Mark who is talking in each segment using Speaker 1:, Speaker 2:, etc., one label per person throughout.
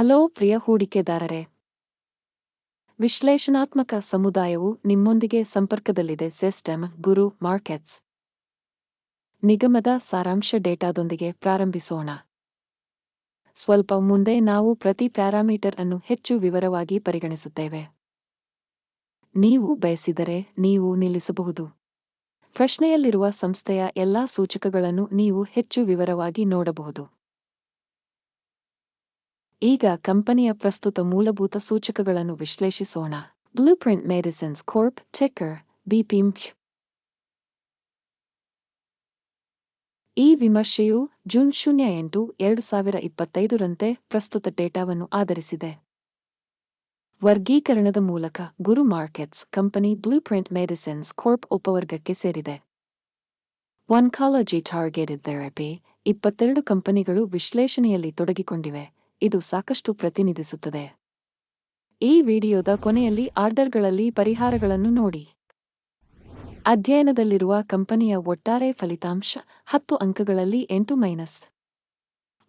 Speaker 1: Hello ಪ್ರಿಯ ಹೂಡಿಕೆದಾರರೇ. ವಿಶ್ಲೇಷಣಾತ್ಮಕ ಸಮುದಾಯವು ನಿಮ್ಮೊಂದಿಗೆ ಸಂಪರ್ಕದಲ್ಲಿದೆ ಸಿಸ್ಟಮ್ ಗುರು ಮಾರ್ಕೆಟ್ಸ್. ನಿಗಮದ ಸಾರಾಂಶ ಡೇಟಾದೊಂದಿಗೆ ಪ್ರಾರಂಭಿಸೋಣ. ಸ್ವಲ್ಪ ಮುಂದೆ ನಾವು ಪ್ರತಿ ಪ್ಯಾರಾಮೀಟರ್ ಅನ್ನು ಹೆಚ್ಚು ವಿವರವಾಗಿ ಪರಿಗಣಿಸುತ್ತೇವೆ. ನೀವು ಬಯಸಿದರೆ ನೀವು ನಿಲ್ಲಿಸಬಹುದು. ಪ್ರಶ್ನೆಯಲ್ಲಿರುವ ಸಂಸ್ಥೆಯ ಎಲ್ಲಾ ಸೂಚಕಗಳನ್ನು ನೀವು ಹೆಚ್ಚು ವಿವರವಾಗಿ ನೋಡಬಹುದು. ಈಗ ಕಂಪನಿಯ ಪ್ರಸ್ತುತ ಮೂಲಭೂತ ಸೂಚಕಗಳನ್ನು ವಿಶ್ಲೇಷಿಸೋಣ. ಬ್ಲೂಪ್ರಿಂಟ್ ಮೆಡಿಸಿನ್ಸ್ ಕೋರ್ಪ್ ಚೆಕರ್ ಬಿಪಿಂಪ್ ಈ ವಿಮರ್ಶೆಯು ಜೂನ್ ಶೂನ್ಯ ಎಂಟು ಎರಡು ಸಾವಿರ ಇಪ್ಪತ್ತೈದರಂತೆ ಪ್ರಸ್ತುತ ಡೇಟಾವನ್ನು ಆಧರಿಸಿದೆ. ವರ್ಗೀಕರಣದ ಮೂಲಕ Guru markets company Blueprint Medicines Corp ಉಪವರ್ಗಕ್ಕೆ ಸೇರಿದೆ. ಒನ್ಕಾಲಜಿ ಟಾರ್ಗೆಟೆಡ್ ಥೆರಪಿ ಇಪ್ಪತ್ತೆರಡು ಕಂಪನಿಗಳು ವಿಶ್ಲೇಷಣೆಯಲ್ಲಿ ತೊಡಗಿಕೊಂಡಿವೆ. ಇದು ಸಾಕಷ್ಟು ಪ್ರತಿನಿಧಿಸುತ್ತದೆ. ಈ ವಿಡಿಯೋದ ಕೊನೆಯಲ್ಲಿ ಆರ್ಡರ್ಗಳಲ್ಲಿ ಪರಿಹಾರಗಳನ್ನು ನೋಡಿ. ಅಧ್ಯಯನದಲ್ಲಿರುವ ಕಂಪನಿಯ ಒಟ್ಟಾರೆ ಫಲಿತಾಂಶ ಹತ್ತು ಅಂಕಗಳಲ್ಲಿ ಎಂಟು ಮೈನಸ್.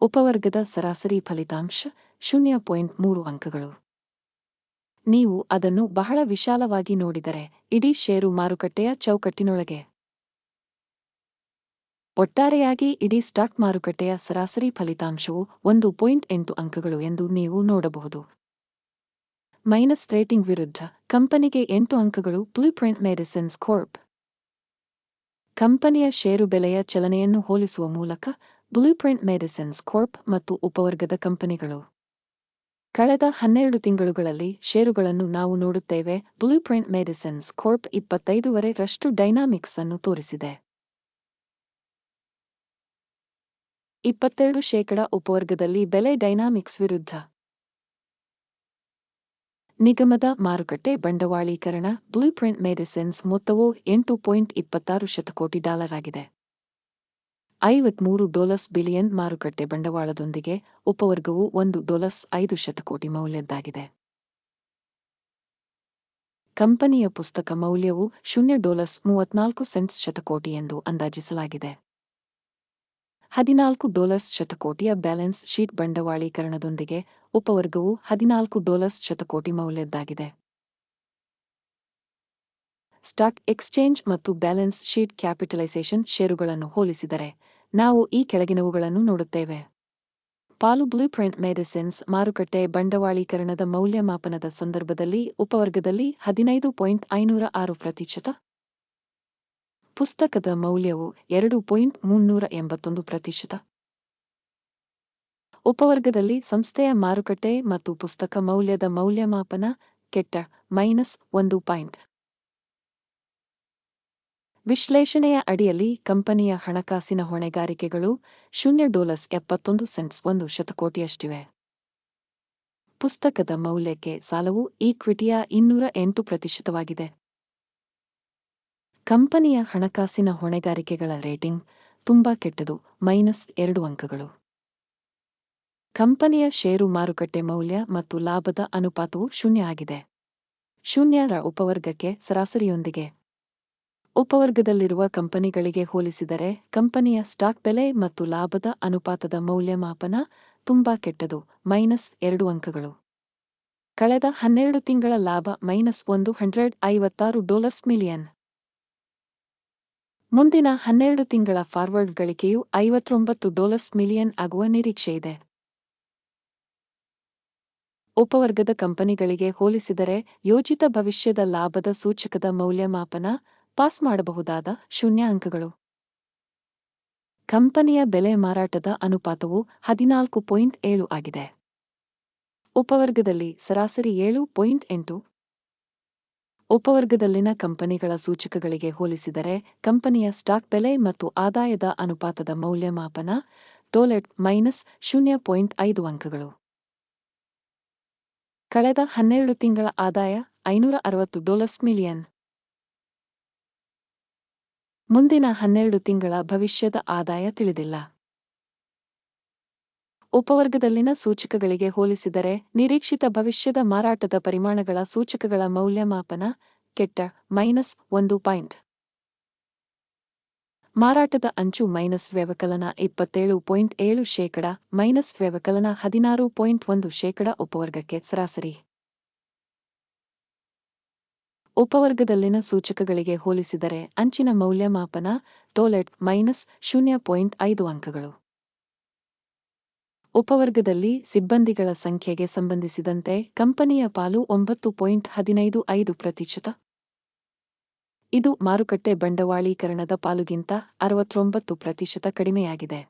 Speaker 1: ಉಪವರ್ಗದ ಸರಾಸರಿ ಫಲಿತಾಂಶ ಶೂನ್ಯ ಪಾಯಿಂಟ್ ಮೂರು ಅಂಕಗಳು. ನೀವು ಅದನ್ನು ಬಹಳ ವಿಶಾಲವಾಗಿ ನೋಡಿದರೆ ಇಡೀ ಷೇರು ಮಾರುಕಟ್ಟೆಯ ಚೌಕಟ್ಟಿನೊಳಗೆ. ಒಟ್ಟಾರೆಯಾಗಿ ಇಡೀ ಸ್ಟಾಕ್ ಮಾರುಕಟ್ಟೆಯ ಸರಾಸರಿ ಫಲಿತಾಂಶವು ಒಂದು ಪಾಯಿಂಟ್ ಎಂಟು ಅಂಕಗಳು ಎಂದು ನೀವು ನೋಡಬಹುದು. ಮೈನಸ್ ರೇಟಿಂಗ್ ವಿರುದ್ಧ ಕಂಪನಿಗೆ ಎಂಟು ಅಂಕಗಳು ಬ್ಲೂಪ್ರಿಂಟ್ ಮೆಡಿಸಿನ್ಸ್ ಕೋರ್ಪ್. ಕಂಪನಿಯ ಷೇರು ಬೆಲೆಯ ಚಲನೆಯನ್ನು ಹೋಲಿಸುವ ಮೂಲಕ ಬ್ಲೂಪ್ರಿಂಟ್ ಮೆಡಿಸಿನ್ಸ್ ಕೋರ್ಪ್ ಮತ್ತು ಉಪವರ್ಗದ ಕಂಪನಿಗಳು. ಕಳೆದ ಹನ್ನೆರಡು ತಿಂಗಳುಗಳಲ್ಲಿ ಷೇರುಗಳನ್ನು ನಾವು ನೋಡುತ್ತೇವೆ ಬ್ಲೂಪ್ರಿಂಟ್ ಮೆಡಿಸಿನ್ಸ್ ಕೋರ್ಪ್ ಇಪ್ಪತ್ತೈದುವರೆ ರಷ್ಟು ಡೈನಾಮಿಕ್ಸ್ ಅನ್ನು ತೋರಿಸಿದೆ. ಇಪ್ಪತ್ತೆರಡು ಶೇಕಡ ಉಪವರ್ಗದಲ್ಲಿ ಬೆಲೆ ಡೈನಾಮಿಕ್ಸ್ ವಿರುದ್ಧ. ನಿಗಮದ ಮಾರುಕಟ್ಟೆ ಬಂಡವಾಳೀಕರಣ ಬ್ಲೂಪ್ರಿಂಟ್ ಮೆಡಿಸಿನ್ಸ್ ಮೊತ್ತವು ಎಂಟು ಪಾಯಿಂಟ್ ಇಪ್ಪತ್ತಾರು ಶತಕೋಟಿ ಡಾಲರ್ ಆಗಿದೆ. ಐವತ್ಮೂರು ಡಾಲರ್ಸ್ ಬಿಲಿಯನ್ ಮಾರುಕಟ್ಟೆ ಬಂಡವಾಳದೊಂದಿಗೆ ಉಪವರ್ಗವು ಒಂದು ಡಾಲರ್ಸ್ ಐದು ಶತಕೋಟಿ ಮೌಲ್ಯದ್ದಾಗಿದೆ. ಕಂಪನಿಯ ಪುಸ್ತಕ ಮೌಲ್ಯವು ಶೂನ್ಯ ಡಾಲರ್ಸ್ ಮೂವತ್ನಾಲ್ಕು ಸೆಂಟ್ಸ್ ಶತಕೋಟಿ ಎಂದು ಅಂದಾಜಿಸಲಾಗಿದೆ. ಹದಿನಾಲ್ಕು ಡಾಲರ್ಸ್ ಶತಕೋಟಿಯ ಬ್ಯಾಲೆನ್ಸ್ ಶೀಟ್ ಬಂಡವಾಳೀಕರಣದೊಂದಿಗೆ ಉಪವರ್ಗವು ಹದಿನಾಲ್ಕು ಡಾಲರ್ಸ್ ಶತಕೋಟಿ ಮೌಲ್ಯದ್ದಾಗಿದೆ. ಸ್ಟಾಕ್ ಎಕ್ಸ್ಚೇಂಜ್ ಮತ್ತು ಬ್ಯಾಲೆನ್ಸ್ ಶೀಟ್ ಕ್ಯಾಪಿಟಲೈಸೇಷನ್ ಷೇರುಗಳನ್ನು ಹೋಲಿಸಿದರೆ ನಾವು ಈ ಕೆಳಗಿನವುಗಳನ್ನು ನೋಡುತ್ತೇವೆ. ಪಾಲು ಬ್ಲೂಪ್ರಿಂಟ್ ಮೆಡಿಸಿನ್ಸ್ ಮಾರುಕಟ್ಟೆ ಬಂಡವಾಳೀಕರಣದ ಮೌಲ್ಯಮಾಪನದ ಸಂದರ್ಭದಲ್ಲಿ ಉಪವರ್ಗದಲ್ಲಿ ಹದಿನೈದು ಪಾಯಿಂಟ್ ಐನೂರ ಆರು ಪ್ರತಿಶತ ಪುಸ್ತಕದ ಮೌಲ್ಯವು ಎರಡು ಪಾಯಿಂಟ್ ಮುನ್ನೂರ ಎಂಬತ್ತೊಂದು ಪ್ರತಿಶತ. ಉಪವರ್ಗದಲ್ಲಿ ಸಂಸ್ಥೆಯ ಮಾರುಕಟ್ಟೆ ಮತ್ತು ಪುಸ್ತಕ ಮೌಲ್ಯದ ಮೌಲ್ಯಮಾಪನ ಕೆಟ್ಟ, ಮೈನಸ್ ಒಂದು ಪಾಯಿಂಟ್. ವಿಶ್ಲೇಷಣೆಯ ಅಡಿಯಲ್ಲಿ ಕಂಪನಿಯ ಹಣಕಾಸಿನ ಹೊಣೆಗಾರಿಕೆಗಳು ಶೂನ್ಯ ಡಾಲರ್ಸ್ ಎಪ್ಪತ್ತೊಂದು ಸೆಂಟ್ಸ್ ಒಂದು ಶತಕೋಟಿಯಷ್ಟಿವೆ. ಪುಸ್ತಕದ ಮೌಲ್ಯಕ್ಕೆ ಸಾಲವು ಈಕ್ವಿಟಿಯ ಇನ್ನೂರ ಎಂಟು ಪ್ರತಿಶತವಾಗಿದೆ. ಕಂಪನಿಯ ಹಣಕಾಸಿನ ಹೊಣೆಗಾರಿಕೆಗಳ ರೇಟಿಂಗ್ ತುಂಬಾ ಕೆಟ್ಟದು, ಮೈನಸ್ ಎರಡು ಅಂಕಗಳು. ಕಂಪನಿಯ ಷೇರು ಮಾರುಕಟ್ಟೆ ಮೌಲ್ಯ ಮತ್ತು ಲಾಭದ ಅನುಪಾತವು ಶೂನ್ಯ ಆಗಿದೆ. ಶೂನ್ಯರ ಉಪವರ್ಗಕ್ಕೆ ಸರಾಸರಿಯೊಂದಿಗೆ. ಉಪವರ್ಗದಲ್ಲಿರುವ ಕಂಪನಿಗಳಿಗೆ ಹೋಲಿಸಿದರೆ ಕಂಪನಿಯ ಸ್ಟಾಕ್ ಬೆಲೆ ಮತ್ತು ಲಾಭದ ಅನುಪಾತದ ಮೌಲ್ಯಮಾಪನ ತುಂಬಾ ಕೆಟ್ಟದು, ಮೈನಸ್ ಎರಡು ಅಂಕಗಳು. ಕಳೆದ ಹನ್ನೆರಡು ತಿಂಗಳ ಲಾಭ ಮೈನಸ್ ಒಂದು ಹಂಡ್ರೆಡ್ ಐವತ್ತಾರು ಡಾಲರ್ಸ್ ಮಿಲಿಯನ್. ಮುಂದಿನ ಹನ್ನೆರಡು ತಿಂಗಳ ಫಾರ್ವರ್ಡ್ ಗಳಿಕೆಯು ಐವತ್ತೊಂಬತ್ತು ಡಾಲರ್ಸ್ ಮಿಲಿಯನ್ ಆಗುವ ನಿರೀಕ್ಷೆಯಿದೆ ಉಪವರ್ಗದ ಕಂಪನಿಗಳಿಗೆ ಹೋಲಿಸಿದರೆ ಯೋಜಿತ ಭವಿಷ್ಯದ ಲಾಭದ ಸೂಚಕದ ಮೌಲ್ಯಮಾಪನ ಪಾಸ್ ಮಾಡಬಹುದಾದ ಶೂನ್ಯ ಅಂಕಗಳು ಕಂಪನಿಯ ಬೆಲೆ ಮಾರಾಟದ ಅನುಪಾತವು ಹದಿನಾಲ್ಕು ಪಾಯಿಂಟ್ ಏಳು ಆಗಿದೆ. ಉಪವರ್ಗದಲ್ಲಿ ಸರಾಸರಿ ಏಳು ಪಾಯಿಂಟ್ ಎಂಟು ಉಪವರ್ಗದಲ್ಲಿನ ಕಂಪನಿಗಳ ಸೂಚಕಗಳಿಗೆ ಹೋಲಿಸಿದರೆ, ಕಂಪನಿಯ ಸ್ಟಾಕ್ ಬೆಲೆ ಮತ್ತು ಆದಾಯದ ಅನುಪಾತದ ಮೌಲ್ಯಮಾಪನ ಟೋಲೆಟ್ ಮೈನಸ್ ಶೂನ್ಯ ಪಾಯಿಂಟ್ ಐದು ಅಂಕಗಳು. ಕಳೆದ ಹನ್ನೆರಡು ತಿಂಗಳ ಆದಾಯ ಐನೂರ ಅರವತ್ತು ಡಾಲರ್ಸ್ ಮಿಲಿಯನ್. ಮುಂದಿನ ಹನ್ನೆರಡು ತಿಂಗಳ ಭವಿಷ್ಯದ ಆದಾಯ ತಿಳಿದಿಲ್ಲ. ಉಪವರ್ಗದಲ್ಲಿನ ಸೂಚಕಗಳಿಗೆ ಹೋಲಿಸಿದರೆ ನಿರೀಕ್ಷಿತ ಭವಿಷ್ಯದ ಮಾರಾಟದ ಪರಿಮಾಣಗಳ ಸೂಚಕಗಳ ಮೌಲ್ಯಮಾಪನ ಕೆಟ್ಟ ಮೈನಸ್ ಒಂದು ಪಾಯಿಂಟ್. ಮಾರಾಟದ ಅಂಚು ಮೈನಸ್ ವ್ಯವಕಲನ ಇಪ್ಪತ್ತೇಳು ಪಾಯಿಂಟ್ ಏಳು ಶೇಕಡ ಮೈನಸ್ ವ್ಯವಕಲನ ಹದಿನಾರು ಪಾಯಿಂಟ್ ಒಂದು ಶೇಕಡ ಉಪವರ್ಗಕ್ಕೆ ಸರಾಸರಿ. ಉಪವರ್ಗದಲ್ಲಿನ ಸೂಚಕಗಳಿಗೆ ಹೋಲಿಸಿದರೆ ಅಂಚಿನ ಮೌಲ್ಯಮಾಪನ ಟೋಲೆಟ್ ಮೈನಸ್ ಶೂನ್ಯ ಪಾಯಿಂಟ್ ಐದು ಅಂಕಗಳು. ಉಪವರ್ಗದಲ್ಲಿ ಸಿಬ್ಬಂದಿಗಳ ಸಂಖ್ಯೆಗೆ ಸಂಬಂಧಿಸಿದಂತೆ ಕಂಪನಿಯ ಪಾಲು ಒಂಬತ್ತು ಪಾಯಿಂಟ್ ಹದಿನೈದು ಐದು ಪ್ರತಿಶತ. ಇದು ಮಾರುಕಟ್ಟೆ ಬಂಡವಾಳೀಕರಣದ ಪಾಲುಗಿಂತ ಅರವತ್ತೊಂಬತ್ತು ಪ್ರತಿಶತ ಕಡಿಮೆಯಾಗಿದೆ.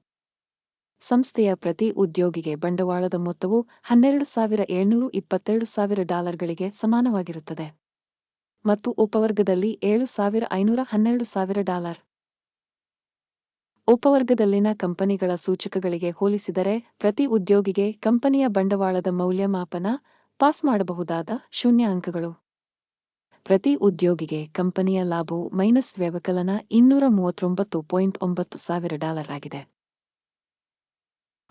Speaker 1: ಸಂಸ್ಥೆಯ ಪ್ರತಿ ಉದ್ಯೋಗಿಗೆ ಬಂಡವಾಳದ ಮೊತ್ತವು ಹನ್ನೆರಡು ಸಾವಿರ ಏಳ್ನೂರು ಇಪ್ಪತ್ತೆರಡು ಸಾವಿರ ಡಾಲರ್ಗಳಿಗೆ ಸಮಾನವಾಗಿರುತ್ತದೆ. ಮತ್ತು ಉಪವರ್ಗದಲ್ಲಿ ಏಳು ಸಾವಿರ ಐನೂರ ಹನ್ನೆರಡು ಸಾವಿರ ಡಾಲರ್. ಉಪವರ್ಗದಲ್ಲಿನ ಕಂಪನಿಗಳ ಸೂಚಕಗಳಿಗೆ ಹೋಲಿಸಿದರೆ ಪ್ರತಿ ಉದ್ಯೋಗಿಗೆ ಕಂಪನಿಯ ಬಂಡವಾಳದ ಮೌಲ್ಯಮಾಪನ ಪಾಸ್ ಮಾಡಬಹುದಾದ ಶೂನ್ಯ ಅಂಕಗಳು. ಪ್ರತಿ ಉದ್ಯೋಗಿಗೆ ಕಂಪನಿಯ ಲಾಭವು ಮೈನಸ್ ವ್ಯವಕಲನ ಇನ್ನೂರ ಮೂವತ್ತೊಂಬತ್ತು ಪಾಯಿಂಟ್ ಒಂಬತ್ತು ಸಾವಿರ ಡಾಲರ್ ಆಗಿದೆ.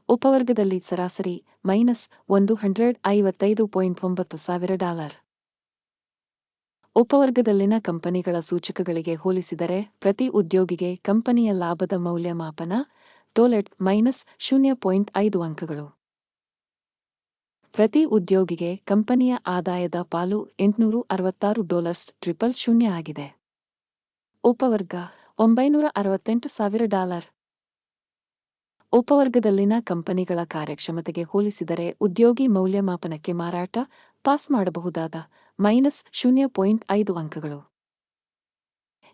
Speaker 1: ಉಪವರ್ಗದಲ್ಲಿ ಸರಾಸರಿ ಮೈನಸ್ ಒಂದು ಹಂಡ್ರೆಡ್ ಐವತ್ತೈದು ಪಾಯಿಂಟ್ ಒಂಬತ್ತು ಸಾವಿರ ಡಾಲರ್. ಉಪವರ್ಗದಲ್ಲಿನ ಕಂಪನಿಗಳ ಸೂಚಕಗಳಿಗೆ ಹೋಲಿಸಿದರೆ ಪ್ರತಿ ಉದ್ಯೋಗಿಗೆ ಕಂಪನಿಯ ಲಾಭದ ಮೌಲ್ಯಮಾಪನ ಟೋಲೆಟ್ ಮೈನಸ್ ಶೂನ್ಯ ಪಾಯಿಂಟ್ ಐದು ಅಂಕಗಳು. ಪ್ರತಿ ಉದ್ಯೋಗಿಗೆ ಕಂಪನಿಯ ಆದಾಯದ ಪಾಲು ಎಂಟುನೂರು ಅರವತ್ತಾರು ಡಾಲರ್ಸ್ ಟ್ರಿಪಲ್ ಶೂನ್ಯ ಆಗಿದೆ. ಉಪವರ್ಗ ಒಂಬೈನೂರ ಅರವತ್ತೆಂಟು ಸಾವಿರ ಡಾಲರ್. ಉಪವರ್ಗದಲ್ಲಿನ ಕಂಪನಿಗಳ ಕಾರ್ಯಕ್ಷಮತೆಗೆ ಹೋಲಿಸಿದರೆ ಉದ್ಯೋಗಿ ಮೌಲ್ಯಮಾಪನಕ್ಕೆ ಮಾರಾಟ, ಪಾಸ್ ಮಾಡಬಹುದಾದ ಮೈನಸ್ ಶೂನ್ಯ ಪಾಯಿಂಟ್ ಐದು ಅಂಕಗಳು.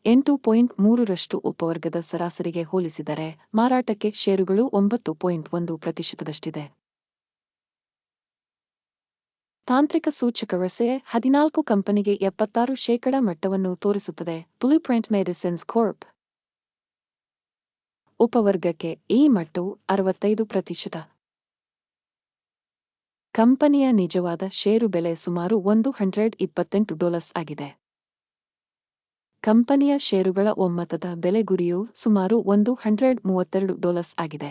Speaker 1: ಎಂಟು ಪಾಯಿಂಟ್ ಮೂರರಷ್ಟು ಉಪವರ್ಗದ ಸರಾಸರಿಗೆ ಹೋಲಿಸಿದರೆ ಮಾರಾಟಕ್ಕೆ ಷೇರುಗಳು ಒಂಬತ್ತು ಪಾಯಿಂಟ್ ಒಂದು ಪ್ರತಿಶತದಷ್ಟಿದೆ. ತಾಂತ್ರಿಕ ಸೂಚಕ ರಸೆ ಹದಿನಾಲ್ಕು ಕಂಪನಿಗೆ ಎಪ್ಪತ್ತಾರು ಶೇಕಡಾ ಮಟ್ಟವನ್ನು ತೋರಿಸುತ್ತದೆ. ಬ್ಲೂ ಪ್ರಿಂಟ್ ಮೆಡಿಸಿನ್ಸ್ ಕಾರ್ಪ್ ಉಪವರ್ಗಕ್ಕೆ ಈ ಮಟ್ಟವು ಅರವತ್ತೈದು ಪ್ರತಿಶತ. ಕಂಪನಿಯ ನಿಜವಾದ ಷೇರು ಬೆಲೆ ಸುಮಾರು ಒಂದು ಹಂಡ್ರೆಡ್ ಇಪ್ಪತ್ತೆಂಟು ಡಾಲರ್ಸ್ ಆಗಿದೆ. ಕಂಪನಿಯ ಷೇರುಗಳ ಒಮ್ಮತದ ಬೆಲೆ ಗುರಿಯು ಸುಮಾರು ಒಂದು ಹಂಡ್ರೆಡ್ ಮೂವತ್ತೆರಡು ಡಾಲರ್ಸ್ ಆಗಿದೆ.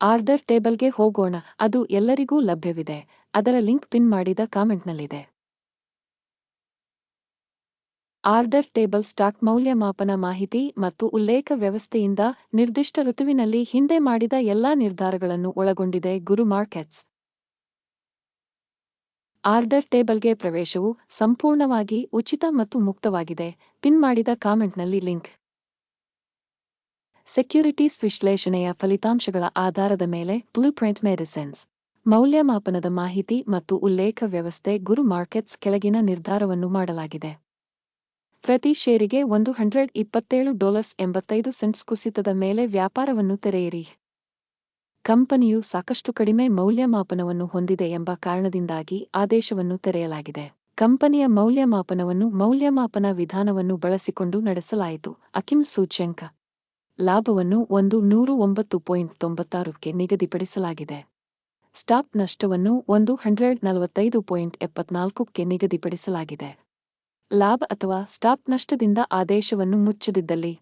Speaker 1: ಆರ್ಡರ್ ಟೇಬಲ್ಗೆ ಹೋಗೋಣ, ಅದು ಎಲ್ಲರಿಗೂ ಲಭ್ಯವಿದೆ, ಅದರ ಲಿಂಕ್ ಪಿನ್ ಮಾಡಿದ ಕಾಮೆಂಟ್ನಲ್ಲಿದೆ. ಆರ್ಡರ್ ಟೇಬಲ್ ಸ್ಟಾಕ್ ಮೌಲ್ಯಮಾಪನ ಮಾಹಿತಿ ಮತ್ತು ಉಲ್ಲೇಖ ವ್ಯವಸ್ಥೆಯಿಂದ ನಿರ್ದಿಷ್ಟ ಋತುವಿನಲ್ಲಿ ಹಿಂದೆ ಮಾಡಿದ ಎಲ್ಲಾ ನಿರ್ಧಾರಗಳನ್ನು ಒಳಗೊಂಡಿದೆ, ಗುರು ಮಾರ್ಕೆಟ್ಸ್ ಆರ್ಡರ್ ಟೇಬಲ್ಗೆ ಪ್ರವೇಶವು ಸಂಪೂರ್ಣವಾಗಿ ಉಚಿತ ಮತ್ತು ಮುಕ್ತವಾಗಿದೆ. ಪಿನ್ ಮಾಡಿದ ಕಾಮೆಂಟ್ನಲ್ಲಿ ಲಿಂಕ್. ಸೆಕ್ಯುರಿಟೀಸ್ ವಿಶ್ಲೇಷಣೆಯ ಫಲಿತಾಂಶಗಳ ಆಧಾರದ ಮೇಲೆ ಬ್ಲೂ ಪ್ರಿಂಟ್ ಮೆಡಿಸಿನ್ಸ್. ಮೌಲ್ಯಮಾಪನದ ಮಾಹಿತಿ ಮತ್ತು ಉಲ್ಲೇಖ ವ್ಯವಸ್ಥೆ ಗುರು ಮಾರ್ಕೆಟ್ಸ್ ಕೆಳಗಿನ ನಿರ್ಧಾರವನ್ನು ಮಾಡಲಾಗಿದೆ. ಪ್ರತಿ ಷೇರಿಗೆ ಒಂದು ಹಂಡ್ರೆಡ್ ಇಪ್ಪತ್ತೇಳು ಡಾಲರ್ಸ್ ಎಂಬತ್ತೈದು ಸೆಂಟ್ಸ್ ಕುಸಿತದ ಮೇಲೆ ವ್ಯಾಪಾರವನ್ನು ತೆರೆಯಿರಿ. ಕಂಪನಿಯು ಸಾಕಷ್ಟು ಕಡಿಮೆ ಮೌಲ್ಯಮಾಪನವನ್ನು ಹೊಂದಿದೆ ಎಂಬ ಕಾರಣದಿಂದಾಗಿ ಆದೇಶವನ್ನು ತೆರೆಯಲಾಗಿದೆ. ಕಂಪನಿಯ ಮೌಲ್ಯಮಾಪನವನ್ನು ಮೌಲ್ಯಮಾಪನ ವಿಧಾನವನ್ನು ಬಳಸಿಕೊಂಡು ನಡೆಸಲಾಯಿತು. ಅಕಿಮ್ ಸೂಚ್ಯಂಕ. ಲಾಭವನ್ನು ಒಂದು ನೂರು ಒಂಬತ್ತು ಪಾಯಿಂಟ್ ತೊಂಬತ್ತಾರಕ್ಕೆ ನಿಗದಿಪಡಿಸಲಾಗಿದೆ. ಸ್ಟಾಪ್ ನಷ್ಟವನ್ನು ಒಂದು ಹಂಡ್ರೆಡ್ ನಲವತ್ತೈದು ಪಾಯಿಂಟ್ ಎಪ್ಪತ್ನಾಲ್ಕಕ್ಕೆ ನಿಗದಿಪಡಿಸಲಾಗಿದೆ. ಲಾಭ ಅಥವಾ ಸ್ಟಾಪ್ ನಷ್ಟದಿಂದ ಆದೇಶವನ್ನು ಮುಚ್ಚದಿದ್ದಲ್ಲಿ.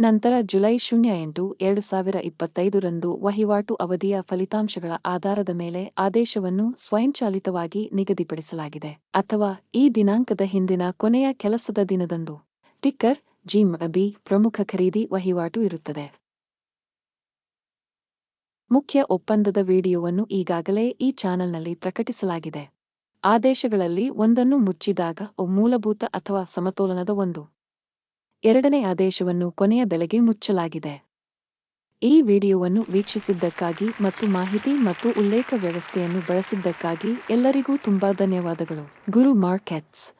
Speaker 1: ನಂತರ ಜುಲೈ ಶೂನ್ಯ ಎಂಟು ಎರಡು ಸಾವಿರ ಇಪ್ಪತ್ತೈದರಂದು ವಹಿವಾಟು ಅವಧಿಯ ಫಲಿತಾಂಶಗಳ ಆಧಾರದ ಮೇಲೆ ಆದೇಶವನ್ನು ಸ್ವಯಂಚಾಲಿತವಾಗಿ ನಿಗದಿಪಡಿಸಲಾಗಿದೆ. ಅಥವಾ ಈ ದಿನಾಂಕದ ಹಿಂದಿನ ಕೊನೆಯ ಕೆಲಸದ ದಿನದಂದು. ಟಿಕ್ಕರ್, ಜಿಮ್, ಅಬಿ ಪ್ರಮುಖ ಖರೀದಿ ವಹಿವಾಟು ಇರುತ್ತದೆ. ಮುಖ್ಯ ಒಪ್ಪಂದದ ವಿಡಿಯೋವನ್ನು ಈಗಾಗಲೇ ಈ ಚಾನೆಲ್ನಲ್ಲಿ ಪ್ರಕಟಿಸಲಾಗಿದೆ. ಆದೇಶಗಳಲ್ಲಿ ಒಂದನ್ನು ಮುಚ್ಚಿದಾಗ ಮೂಲಭೂತ ಅಥವಾ ಸಮತೋಲನದ ಒಂದು. ಎರಡನೇ ಆದೇಶವನ್ನು ಕೊನೆಯ ಬೆಲೆಗೆ ಮುಚ್ಚಲಾಗಿದೆ. ಈ ವಿಡಿಯೋವನ್ನು ವೀಕ್ಷಿಸಿದ್ದಕ್ಕಾಗಿ ಮತ್ತು ಮಾಹಿತಿ ಮತ್ತು ಉಲ್ಲೇಖ ವ್ಯವಸ್ಥೆಯನ್ನು ಬಳಸಿದ್ದಕ್ಕಾಗಿ ಎಲ್ಲರಿಗೂ ತುಂಬಾ ಧನ್ಯವಾದಗಳು. ಗುರು ಮಾರ್ಕೆಟ್ಸ್.